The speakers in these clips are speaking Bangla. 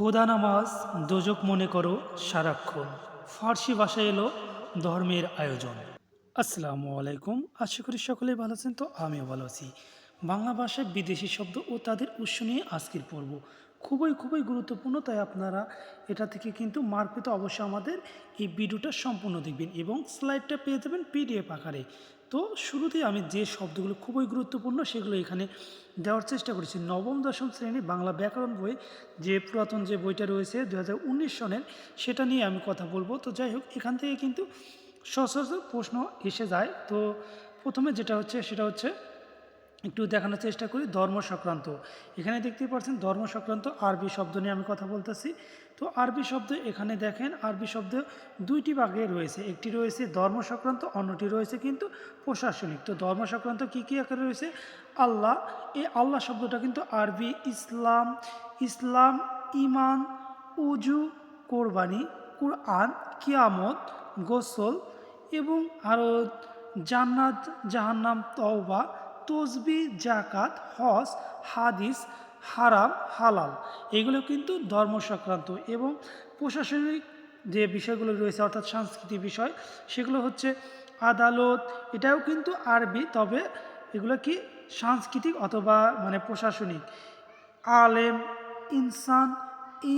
খোদা নামাজ দোজক মনে করো সারাক্ষণ। ফার্সি ভাষায় এলো ধর্মের আয়োজন। আসসালামু আলাইকুম। আশা করি সকলেই ভালো আছেন, তো আমিও ভালো আছি। বাংলা ভাষায় বিদেশি শব্দ ও তাদের উৎস নিয়ে আজকের পর্ব। খুবই খুবই গুরুত্বপূর্ণ, তাই আপনারা এটা থেকে কিন্তু মার্ক পেতে অবশ্যই আমাদের এই ভিডিওটা সম্পূর্ণ দেখবেন এবং স্লাইডটা পেয়ে যাবেন পিডিএফ আকারে। তো শুরুতেই আমি যে শব্দগুলো খুবই গুরুত্বপূর্ণ সেগুলো এখানে দেওয়ার চেষ্টা করেছি। নবম, দশম শ্রেণি বাংলা ব্যাকরণ বই যে পুরাতন যে বইটা রয়েছে দু হাজার উনিশ সনের সেটা নিয়ে আমি কথা বলব। তো যাই হোক, এখান থেকে কিন্তু সচরাচর প্রশ্ন এসে যায়। তো প্রথমে যেটা হচ্ছে সেটা হচ্ছে একটু দেখানোর চেষ্টা করি, ধর্ম সংক্রান্ত। এখানে দেখতেই পাচ্ছেন, ধর্ম সংক্রান্ত আরবি শব্দ নিয়ে আমি কথা বলতেছি। তো আরবি শব্দ এখানে দেখেন, আরবি শব্দ দুইটি ভাগে রয়েছে। একটি রয়েছে ধর্ম সংক্রান্ত, অন্যটি রয়েছে কিন্তু প্রশাসনিক। তো ধর্ম সংক্রান্ত কী কী আকারে রয়েছে? আল্লাহ, এই আল্লাহ শব্দটা কিন্তু আরবি ইসলাম ইসলাম ইমান উজু কোরবানি, কুরআন, কিয়ামত, গোসল এবং আরও জান্নাত, জাহান্নাম, তওবা তসবি জাকাত হজ, হাদিস, হারাম, হালাল, এগুলো কিন্তু ধর্ম সংক্রান্ত এবং প্রশাসনিক যে বিষয়গুলো রয়েছে, অর্থাৎ সাংস্কৃতিক বিষয়, সেগুলো হচ্ছে আদালত, এটাও কিন্তু আরবি, তবে এগুলো কি সাংস্কৃতিক অথবা মানে প্রশাসনিক? আলেম, ইনসান,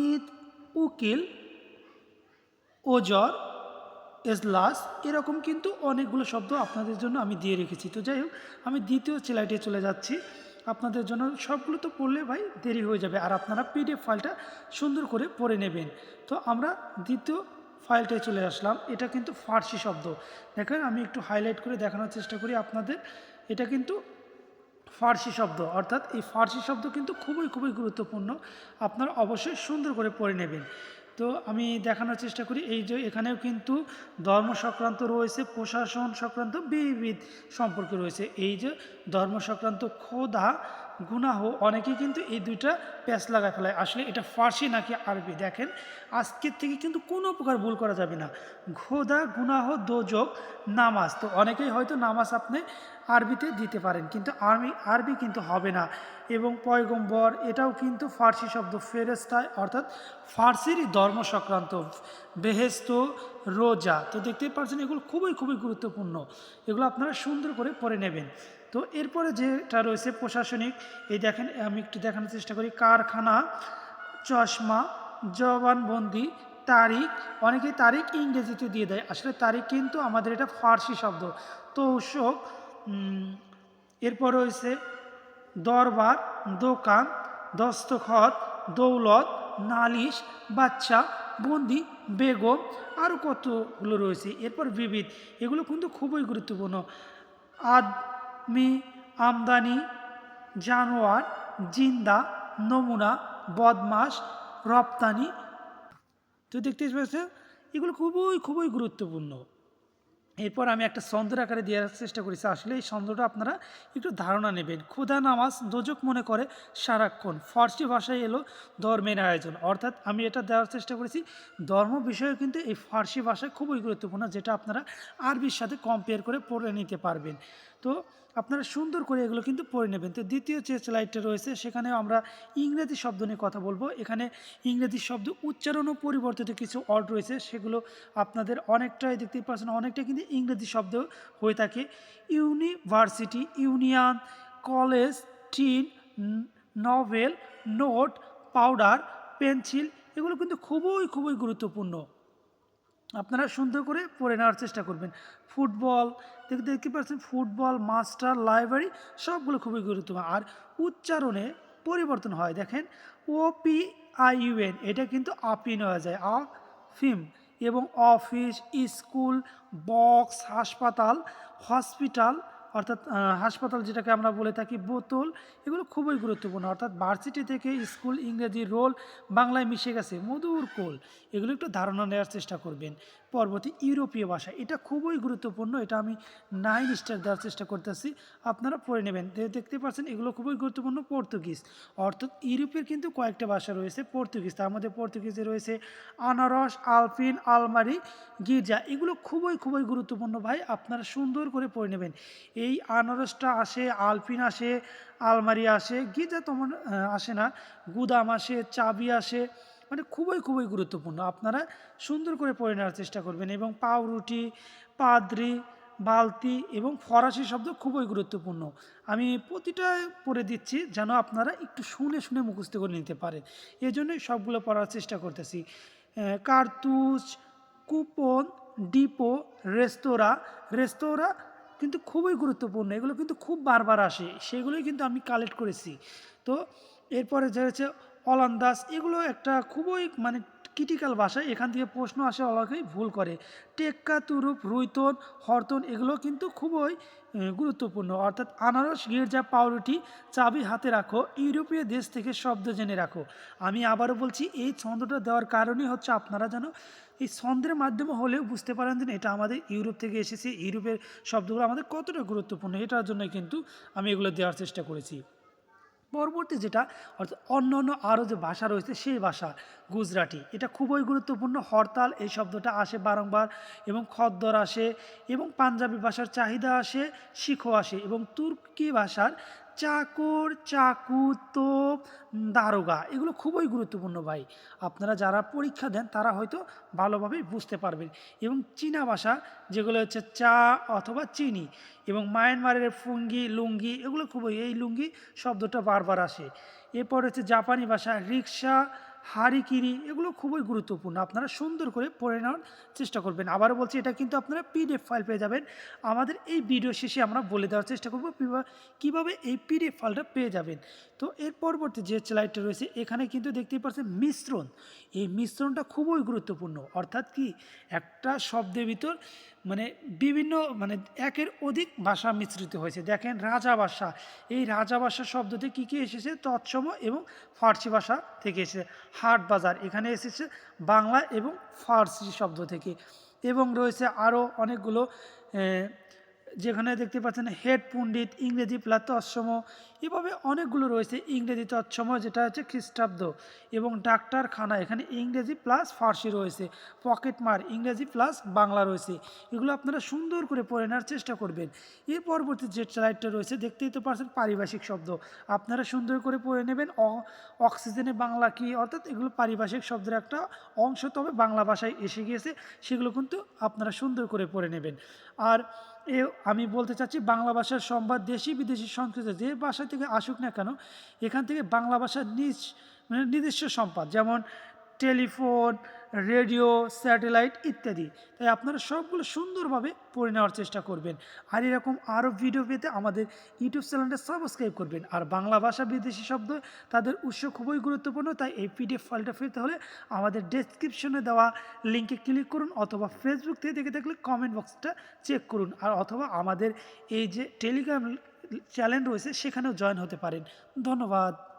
ঈদ, উকিল, ওজর এজলাস এরকম কিন্তু অনেকগুলো শব্দ আপনাদের জন্য আমি দিয়ে রেখেছি। তো যাই হোক, আমি দ্বিতীয় স্লাইডে চলে যাচ্ছি। আপনাদের জন্য সবগুলো তো পড়লে ভাই দেরি হয়ে যাবে, আর আপনারা পিডিএফ ফাইলটা সুন্দর করে পড়ে নেবেন। তো আমরা দ্বিতীয় ফাইলটায় চলে আসলাম, এটা কিন্তু ফার্সি শব্দ। দেখেন, আমি একটু হাইলাইট করে দেখানোর চেষ্টা করি আপনাদের। এটা কিন্তু ফার্সি শব্দ, অর্থাৎ এই ফার্সি শব্দ কিন্তু খুবই খুবই গুরুত্বপূর্ণ। আপনারা অবশ্যই সুন্দর করে পড়ে নেবেন। তো আমি দেখানোর চেষ্টা করি, এই যে এখানেও কিন্তু ধর্ম সংক্রান্ত রয়েছে প্রশাসন সংক্রান্ত বিবিধ সম্পর্ক রয়েছে। এই যে ধর্ম সংক্রান্ত খোদা গুনাহ অনেকেই কিন্তু এই দুইটা প্যাচ লাগা ফেলায়। আসলে এটা ফার্সি নাকি আরবি? দেখেন, আজকের থেকে কিন্তু কোনো প্রকার ভুল করা যাবে না। খোদা গুনাহ, দোজক, নামাজ। তো অনেকেই হয়তো নামাজ আপনি আরবিতে দিতে পারেন, কিন্তু আরবি আরবি কিন্তু হবে না। এবং পয়গম্বর, এটাও কিন্তু ফার্সি শব্দ ফেরেস্তায় অর্থাৎ ফার্সিরই ধর্ম সংক্রান্ত বেহেস্ত রোজা। তো দেখতেই পাচ্ছেন, এগুলো খুবই খুবই গুরুত্বপূর্ণ। এগুলো আপনারা সুন্দর করে পড়ে নেবেন। তো এরপরে যেটা রয়েছে প্রশাসনিক, এই দেখেন, আমি একটু দেখানোর চেষ্টা করি। কারখানা, চশমা, জবানবন্দি, তারিখ, অনেকেই তারিখ ইংরেজিতে দিয়ে দেয়। আসলে তারিখ কিন্তু আমাদের এটা ফার্সি শব্দ। তৌশক এরপর রয়েছে দরবার, দোকান, দস্তখত, দৌলত, নালিশ, বাচ্চা, বন্দি, বেগম আরও কতগুলো রয়েছে? এরপর বিবিধ, এগুলো কিন্তু খুবই গুরুত্বপূর্ণ। আদমি আমদানি, জানোয়ার, জিন্দা, নমুনা বদমাস রপ্তানি। তো দেখতে পাচ্ছেন এগুলো খুবই খুবই গুরুত্বপূর্ণ। এরপর আমি একটা ছন্দের আকারে দেওয়ার চেষ্টা করেছি। আসলে এই ছন্দটা আপনারা একটু ধারণা নেবেন। ক্ষুধা নামাজ দোজক মনে করে সারাক্ষণ। ফার্সি ভাষায় এলো ধর্মের আয়োজন। অর্থাৎ আমি এটা দেওয়ার চেষ্টা করেছি। ধর্ম বিষয়ে কিন্তু এই ফার্সি ভাষায় খুবই গুরুত্বপূর্ণ, যেটা আপনারা আরবির সাথে কম্পেয়ার করে পড়ে নিতে পারবেন। তো আপনারা সুন্দর করে এগুলো কিন্তু পড়ে নেবেন। তো দ্বিতীয় যে স্লাইডটা রয়েছে, সেখানেও আমরা ইংরেজি শব্দ নিয়ে কথা বলব। এখানে ইংরেজি শব্দ উচ্চারণ ও পরিবর্তিত কিছু অর্ড রয়েছে, সেগুলো আপনাদের অনেকটাই দেখতেই পাচ্ছেন অনেকটা কিন্তু ইংরেজি শব্দ হয়ে থাকে। University, union, college, tin, novel, note, powder, pencil, এগুলো কিন্তু খুবই খুবই গুরুত্বপূর্ণ। আপনারা সুন্দর করে পড়ে নেওয়ার চেষ্টা করবেন। ফুটবল দেখতে পাচ্ছেন, ফুটবল, মাস্টার, লাইব্রেরি, সবগুলো খুবই গুরুত্বপূর্ণ। আর উচ্চারণে পরিবর্তন হয়। দেখেন ও পি আই ইউএন এটা কিন্তু আপিন হয়ে যায়। আ ফিম এবং অফিস, স্কুল, বক্স, হাসপাতাল, হসপিটাল অর্থাৎ হাসপাতাল যেটাকে আমরা বলে থাকি, বোতল, এগুলো খুবই গুরুত্বপূর্ণ। অর্থাৎ ভার্সিটি থেকে স্কুল ইংরেজি রোল বাংলায় মিশে গেছে, মধুর কোল, এগুলো একটু ধারণা নেওয়ার চেষ্টা করবেন। পরবর্তী ইউরোপীয় ভাষা। এটা খুবই গুরুত্বপূর্ণ, এটা আমি নাইন স্টার দেওয়ার চেষ্টা করতেছি। আপনারা পড়ে নেবেন। দেখতে পাচ্ছেন, এগুলো খুবই গুরুত্বপূর্ণ পর্তুগিজ। অর্থাৎ ইউরোপের কিন্তু কয়েকটা ভাষা রয়েছে, পর্তুগিজ। তার মধ্যে পর্তুগিজে রয়েছে আনারস, আলপিন, আলমারি, গির্জা। এগুলো খুবই খুবই গুরুত্বপূর্ণ ভাই, আপনারা সুন্দর করে পড়ে নেবেন। এই আনারসটা আসে, আলপিন আসে, আলমারি আসে, গির্জা তেমন আসে না। গুদাম আসে, চাবি আসে মানে খুবই খুবই গুরুত্বপূর্ণ। আপনারা সুন্দর করে পড়ে নেওয়ার চেষ্টা করবেন এবং পাউরুটি, পাদ্রি, বালতি এবং ফরাসি শব্দ খুবই গুরুত্বপূর্ণ। আমি প্রতিটা পড়ে দিচ্ছি যেন আপনারা একটু শুনে শুনে মুখস্থ করে নিতে পারেন। এই জন্যই সবগুলো পড়ার চেষ্টা করতেছি। কার্তুজ, কুপন, ডিপো, রেস্তোরাঁ। রেস্তোরাঁ কিন্তু খুবই গুরুত্বপূর্ণ। এগুলো কিন্তু খুব বারবার আসে। সেগুলোই কিন্তু আমি কালেক্ট করেছি। তো এরপরে যে হচ্ছে অলান্দাস এগুলো একটা খুবই মানে ক্রিটিক্যাল ভাষা এখান থেকে প্রশ্ন আসে অনেকেই ভুল করে। টেক্কা, তুরুপ, রুইতন, হরতন এগুলো কিন্তু খুবই গুরুত্বপূর্ণ। অর্থাৎ আনারস, গির্জা, পাউরুটি চাবি হাতে রাখো, ইউরোপীয় দেশ থেকে শব্দ জেনে রাখো। আমি আবারও বলছি, এই ছন্দটা দেওয়ার কারণই হচ্ছে আপনারা যেন এই ছন্দের মাধ্যমে হলেও বুঝতে পারেন যে এটা আমাদের ইউরোপ থেকে এসেছে, ইউরোপের শব্দগুলো আমাদের কতটা গুরুত্বপূর্ণ, এটার জন্য কিন্তু আমি এগুলো দেওয়ার চেষ্টা করেছি। পরবর্তী যেটা, অর্থাৎ অন্য অন্য আরও যে ভাষা রয়েছে, সেই ভাষা, গুজরাটি, এটা খুবই গুরুত্বপূর্ণ। হরতাল, এই শব্দটা আসে বারংবার এবং খদ্দর আসে এবং পাঞ্জাবি ভাষার চাহিদা আসে শিখো আসে এবং তুর্কি ভাষার চাকর, চাকু তোপ দারোগা। এগুলো খুবই গুরুত্বপূর্ণ ভাই। আপনারা যারা পরীক্ষা দেন, তারা হয়তো ভালোভাবে বুঝতে পারবেন। এবং চীনা ভাষা, যেগুলো হচ্ছে চা অথবা চিনি এবং মায়ানমারের ফুঙ্গি, লুঙ্গি, এগুলো খুবই, এই লুঙ্গি শব্দটা বারবার আসে। এরপর হচ্ছে জাপানি ভাষা, রিক্সা হারিকিরি এগুলো খুবই গুরুত্বপূর্ণ। আপনারা সুন্দর করে পড়ে নেওয়ার চেষ্টা করবেন। আবারও বলছি, এটা কিন্তু আপনারা পিডিএফ ফাইল পেয়ে যাবেন। আমাদের এই ভিডিও শেষে আমরা বলে দেওয়ার চেষ্টা করব কীভাবে এই পিডিএফ ফাইলটা পেয়ে যাবেন। তো এর পরবর্তী যে স্লাইডটা রয়েছে, এখানে কিন্তু দেখতেই পাচ্ছেন মিশ্রণ। এই মিশ্রণটা খুবই গুরুত্বপূর্ণ। অর্থাৎ কি, একটা শব্দের ভিতর মানে বিভিন্ন মানে একের অধিক ভাষা মিশ্রিত হয়েছে। দেখেন রাজা ভাষা। এই রাজা ভাষা শব্দতে কী কী এসেছে? তৎসম এবং ফার্সি ভাষা থেকে এসেছে। হাট বাজার, এখানে এসেছে বাংলা এবং ফার্সি শব্দ থেকে। এবং রয়েছে আরও অনেকগুলো যেখানে দেখতে পাচ্ছেন হেড পণ্ডিত, ইংরেজি প্লাস তৎসম এভাবে অনেকগুলো রয়েছে ইংরেজি তৎসম যেটা হচ্ছে খ্রিস্টাব্দ এবং ডাক্তারখানা। এখানে ইংরেজি প্লাস ফার্সি রয়েছে পকেটমার ইংরেজি প্লাস বাংলা রয়েছে। এগুলো আপনারা সুন্দর করে পড়ে নেওয়ার চেষ্টা করবেন। এর পরবর্তী যে স্লাইডটা রয়েছে, দেখতেই তো পারছেন পারিভাষিক শব্দ। আপনারা সুন্দর করে পড়ে নেবেন। অক্সিজেনে বাংলা কি, অর্থাৎ এগুলো পারিভাষিক শব্দের একটা অংশ, তবে বাংলা ভাষায় এসে গিয়েছে। সেগুলো কিন্তু আপনারা সুন্দর করে পড়ে নেবেন। আর এ, আমি বলতে চাচ্ছি বাংলা ভাষার সংবাদ দেশি বিদেশি সংস্কৃত, যে ভাষা থেকে আসুক না কেন, এখান থেকে বাংলা ভাষার নিজ মানে নিজস্ব সম্পদ, যেমন টেলিফোন, রেডিও, স্যাটেলাইট ইত্যাদি। তাই আপনারা সবগুলো সুন্দরভাবে পড়ে নেওয়ার চেষ্টা করবেন। আর এরকম আরও ভিডিও পেতে আমাদের ইউটিউব চ্যানেলটা সাবস্ক্রাইব করবেন। আর বাংলা ভাষা বিদেশি শব্দ তাদের উৎস খুবই গুরুত্বপূর্ণ, তাই এই পিডিএফ ফাইলটা পেতে হলে আমাদের ডেসক্রিপশনে দেওয়া লিঙ্কে ক্লিক করুন অথবা ফেসবুক থেকে দেখে থাকলে কমেন্ট বক্সটা চেক করুন। আর অথবা আমাদের এই যে টেলিগ্রাম চ্যানেল রয়েছে সেখানেও জয়েন হতে পারেন। ধন্যবাদ।